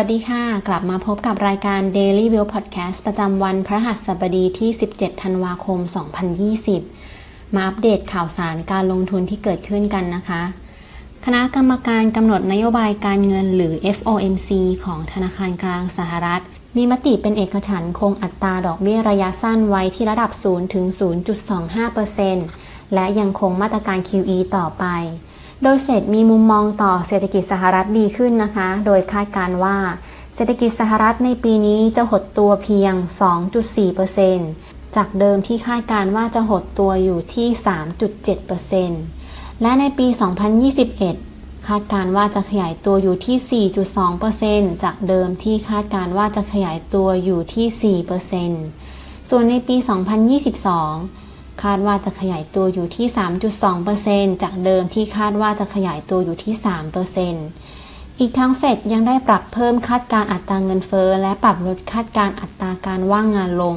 วัสดีค่ะ กลับมาพบกับรายการ Daily View Podcast ประจำวันพระหัสบดีที่ 17 ธันวาคม 2020 มาอัปเดตข่าวสารการลงทุนที่เกิดขึ้นกันนะคะ คณะกรรมการกำหนดนโยบายการเงินหรือ FOMC ของธนาคารกลางสหรัฐ มีมติเป็นเอกฉันท์คงอัตราดอกเบี้ยระยะสั้นไว้ที่ระดับ0ถึง0.25%และยังคงมาตรการ QE ต่อไป โดยเฟดมีมุมมองต่อเศรษฐกิจสหรัฐดีขึ้นนะคะ โดยคาดการว่า เศรษฐกิจสหรัฐในปีนี้จะหดตัวเพียง 2.4%จากเดิมที่คาดการว่าจะหดตัวอยู่ที่ 3.7%และในปี 2021 คาดการว่าจะขยายตัวอยู่ที่ 4.2%จากเดิมที่คาดการว่าจะขยายตัวอยู่ที่ 4%ส่วนในปี 2022 คาดว่าจะขยายตัวอยู่ที่ 3.2%จากเดิมที่คาดว่าจะขยายตัวอยู่ที่ 3%อีกทั้งเฟดยังได้ปรับเพิ่มคาดการอัตราเงินเฟ้อและปรับลดคาดการอัตราการว่างงานลง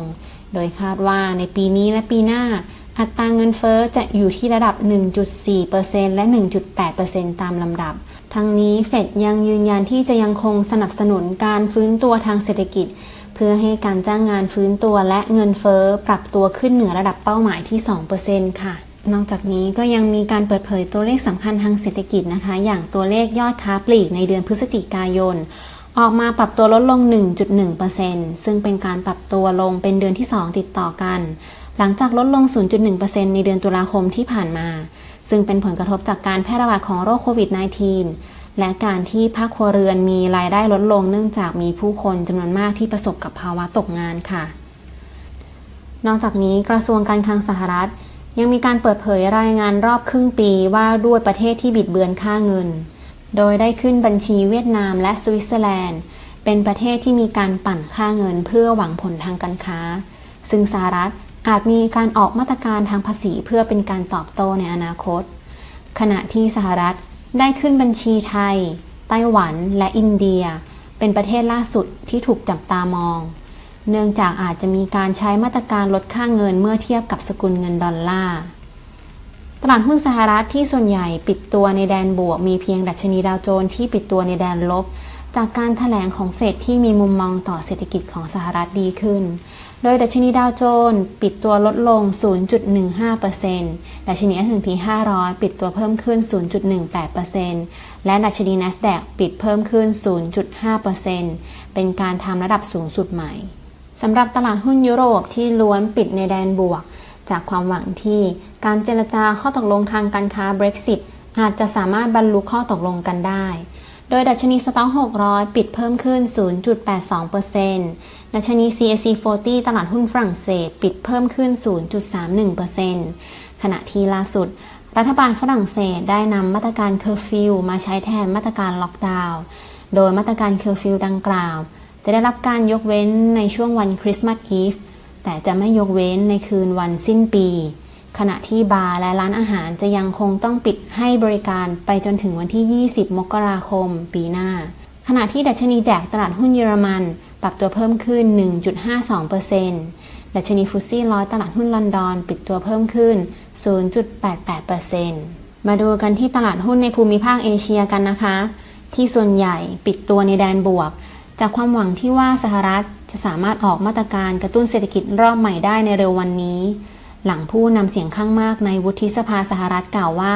โดยคาดว่าในปีนี้และปีหน้า อัตราเงินเฟ้อจะอยู่ที่ระดับ 1.4%และ 1.8%ตามลำดับ ทั้งนี้เฟดยังยืนยันที่จะยังคงสนับสนุนการฟื้นตัวทางเศรษฐกิจ เพื่อให้การจ้างงานฟื้นตัวและเงินเฟ้อปรับตัวขึ้นเหนือระดับเป้าหมายที่ 2%ค่ะนอกจากนี้ก็ยังมีการเปิดเผยตัวเลขสำคัญทางเศรษฐกิจนะคะ อย่างตัวเลขยอดค้าปลีกในเดือนพฤศจิกายน ออกมาปรับตัวลดลง 1.1%ซึ่งเป็นการปรับตัวลงเป็นเดือนที่ 2 ติดต่อกัน หลังจากลดลง 0.1%ในเดือนตุลาคมที่ผ่านมา ซึ่งเป็นผลกระทบจากการแพร่ระบาดของโรคโควิด -19 และการที่ภาคครัวเรือนมีรายได้ลดลง เนื่องจากมีผู้คนจำนวนมากที่ประสบกับภาวะตกงานค่ะ นอกจากนี้กระทรวงการคลังสหรัฐ ยังมีการเปิดเผยรายงานรอบครึ่งปีว่าด้วยประเทศที่บิดเบือนค่าเงิน โดยได้ขึ้นบัญชีเวียดนามและสวิตเซอร์แลนด์ เป็นประเทศที่มีการปั่นค่าเงินเพื่อหวังผลทางการค้า ซึ่งสหรัฐอาจมีการออกมาตรการทางภาษีเพื่อเป็นการตอบโต้ในอนาคต ขณะที่สหรัฐ ได้ขึ้นบัญชีไทย ไต้หวันและอินเดีย เป็นประเทศล่าสุดที่ถูกจับตามอง เนื่องจากอาจจะมีการใช้มาตรการลดค่าเงินเมื่อเทียบกับสกุลเงินดอลลาร์ตลาดหุ้นสหรัฐที่ส่วนใหญ่ปิดตัวในแดนบวก มีเพียงดัชนีดาวโจนส์ที่ปิดตัวในแดนลบ จากการถแถลงของเฟดที่มีมุมมองต่อเศรษฐกิจของสหรัฐดีขึ้น โดยดัชนีดาวโจนส์ปิดตัวลดลง 0.15%ดัชนี S&P 500 ปิดตัวเพิ่มขึ้น 0.18%และดัชนี NASDAQ ปิดเพิ่มขึ้น 0.5%เป็นการทำระดับสูงสุดใหม่สำหรับตลาดหุ้นยุโรปที่ล้วนปิดในแดนบวก จากความหวังที่การเจรจาข้อตกลงทางการค้า Brexit อาจจะสามารถบรรลุข้อตกลงกันได้ โดยดัชนีสต็อก600 ปิดเพิ่มขึ้น 0.82% ดัชนี CAC 40 ตลาดหุ้นฝรั่งเศส ปิดเพิ่มขึ้น 0.31%ขณะที่ล่าสุด รัฐบาลฝรั่งเศสได้นำมาตรการเคอร์ฟิวมาใช้แทนมาตรการล็อกดาวน์ โดยมาตรการเคอร์ฟิวดังกล่าว จะได้รับการยกเว้นในช่วงวันคริสต์มาสอีฟ แต่จะไม่ยกเว้นในคืนวันสิ้นปี ขณะที่บาร์และร้านอาหารจะยังคงต้องปิดให้บริการไปจนถึงวันที่ 20 มกราคม ปีหน้า ขณะที่ดัชนีแดกตลาดหุ้นเยอรมัน ปรับตัวเพิ่มขึ้น 1.52%ดัชนีฟุตซี่ร้อยตลาดหุ้นลอนดอน ปิดตัวเพิ่มขึ้น 0.88%มาดูกันที่ตลาดหุ้นในภูมิภาคเอเชียกันนะคะ ที่ส่วนใหญ่ปิดตัวในแดนบวก จากความหวังที่ว่าสหรัฐจะสามารถออกมาตรการกระตุ้นเศรษฐกิจรอบใหม่ได้ในเร็ววันนี้ หลังผู้นำเสียงข้างมากในวุฒิสภาสหรัฐกล่าวว่า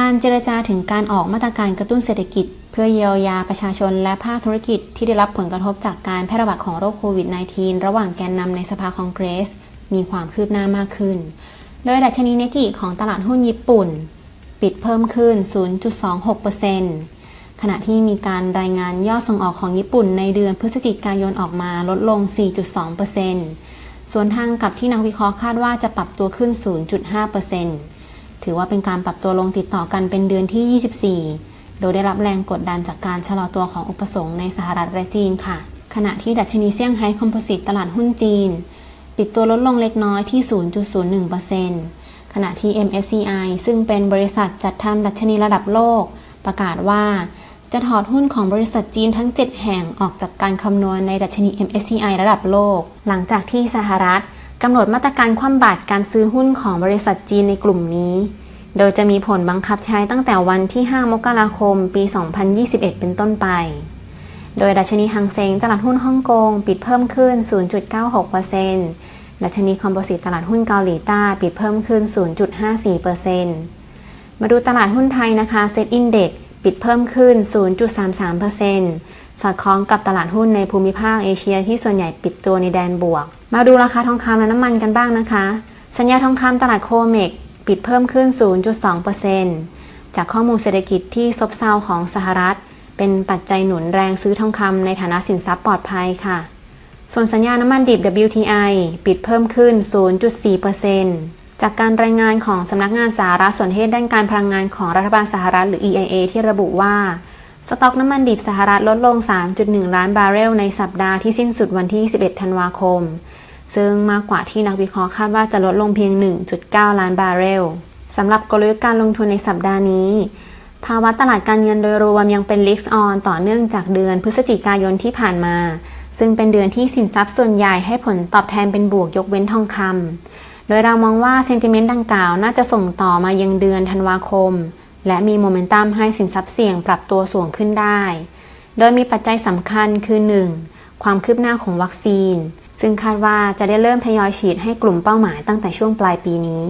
การเจรจาถึงการออกมาตรการกระตุ้นเศรษฐกิจ เพื่อเยียวยาประชาชนและภาคธุรกิจที่ได้รับผลกระทบจากการแพร่ระบาดของโรคโควิด -19 ระหว่างแกนนำในสภาคองเกรส มีความคืบหน้ามากขึ้น โดยดัชนีเนกิของตลาดหุ้นญี่ปุ่น ปิดเพิ่มขึ้น 0.26%ขณะที่มีการรายงานยอดส่งออกของญี่ปุ่นในเดือนพฤศจิกายนออกมาลดลง 4.2%ส่วนทางกับที่นักวิเคราะห์คาดว่าจะปรับตัวขึ้น 0.5% ถือว่าเป็นการปรับตัวลงติดต่อกันเป็นเดือนที่ 24 โดยได้รับแรงกดดันจากการชะลอตัวของอุปสงค์ในสหรัฐและจีนค่ะ ขณะที่ดัชนีเซี่ยงไฮ้คอมโพสิตตลาดหุ้นจีน ปิดตัวลดลงเล็กน้อยที่ 0.01%ขณะที่ MSCI ซึ่งเป็นบริษัทจัดทำดัชนีระดับโลก ประกาศว่าจะถอดหุ้นของบริษัทจีนทั้ง 7 แห่งออกจากการคำนวณในดัชนี MSCI ระดับโลก หลังจากที่สหรัฐ กำหนดมาตรการคว่ำบาตรการซื้อหุ้นของบริษัทจีนในกลุ่มนี้ โดยจะมีผลบังคับใช้ตั้งแต่วันที่ 5 มกราคม ปี 2021 เป็นต้นไป โดยดัชนีฮังเซ็งตลาดหุ้นฮ่องกงปิดเพิ่มขึ้น 0.96%ดัชนีคอมโพสิตตลาดหุ้นเกาหลีใต้ปิดเพิ่มขึ้น 0.54%มาดูตลาดหุ้นไทยนะคะเซ็ตอินเด็กปิดเพิ่มขึ้น 0.33%สอดคล้องกับตลาดหุ้นในภูมิภาคเอเชียที่ส่วนใหญ่ปิดตัวในแดนบวก มาดูราคาทองคำและน้ำมันกันบ้างนะคะ สัญญาทองคำตลาดโคเมกปิดเพิ่มขึ้น 0.2%จากข้อมูลเศรษฐกิจที่ซบเซาของสหรัฐ เป็นปัจจัยหนุนแรงซื้อทองคำในฐานะสินทรัพย์ปลอดภัยค่ะ ส่วนสัญญาน้ำมันดิบ WTI ปิดเพิ่มขึ้น 0.4%จากการรายงานของสำนักงานสารสนเทศด้านการพลังงานของรัฐบาลสหรัฐหรือ EIA ที่ระบุว่าสต็อกน้ำมันดิบสหรัฐลดลง 3.1 ล้านบาร์เรลในสัปดาห์ที่สิ้นสุดวันที่ 11 ธันวาคม ซึ่งมากกว่าที่นักวิเคราะห์คาดว่าจะลดลงเพียง 1.9 ล้านบาร์เรลสำหรับกลยุทธ์การลงทุนในสัปดาห์นี้ ภาวะตลาดการเงินโดยรวมยังเป็น Risk on ต่อเนื่องจากเดือนพฤศจิกายนที่ผ่านมา ซึ่งเป็นเดือนที่สินทรัพย์ส่วนใหญ่ให้ผลตอบแทนเป็นบวกยกเว้นทองคำโดยเรามองว่าเซนติเมนต์ดังกล่าวน่าจะส่งต่อมายังเดือนธันวาคม และมีโมเมนตัมให้สินทรัพย์เสี่ยงปรับตัวสูงขึ้นได้ โดยมีปัจจัยสำคัญคือ 1. ความคืบหน้าของวัคซีน ซึ่งคาดว่าจะได้เริ่มทยอยฉีดให้กลุ่มเป้าหมายตั้งแต่ช่วงปลายปีนี้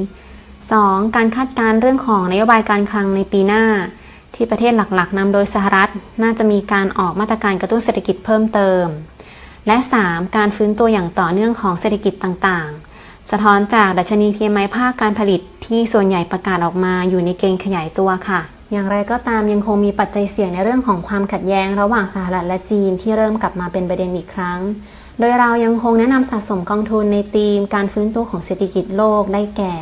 2. การคาดการณ์เรื่องของนโยบายการคลังในปีหน้า ที่ประเทศหลักๆนำโดยสหรัฐ น่าจะมีการออกมาตรการกระตุ้นเศรษฐกิจเพิ่มเติม และ 3. การฟื้นตัวอย่างต่อเนื่องของเศรษฐกิจต่างๆ สะท้อนจากดัชนี PMI ภาคการผลิตที่ส่วนใหญ่ประกาศออกมาอยู่ในเกณฑ์ขยายตัวค่ะ อย่างไรก็ตามยังคงมีปัจจัยเสี่ยงในเรื่องของความขัดแย้ง ระหว่างสหรัฐและจีนที่เริ่มกลับมาเป็นประเด็นอีกครั้ง โดยเรายังคงแนะนำสะสมกองทุนในธีมการฟื้นตัวของเศรษฐกิจโลกได้แก่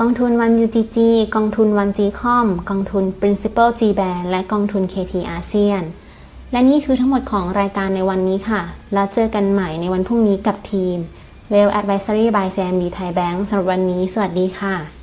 กองทุนวัน UTG กองทุนวัน GCOM กองทุน Principal G Band และกองทุน KT อาเซียนและนี่คือทั้งหมดของรายการในวันนี้ค่ะ แล้วเจอกันใหม่ในวันพรุ่งนี้กับทีม Well Advisory by CMB Thai Bank สำหรับวันนี้ สวัสดีค่ะ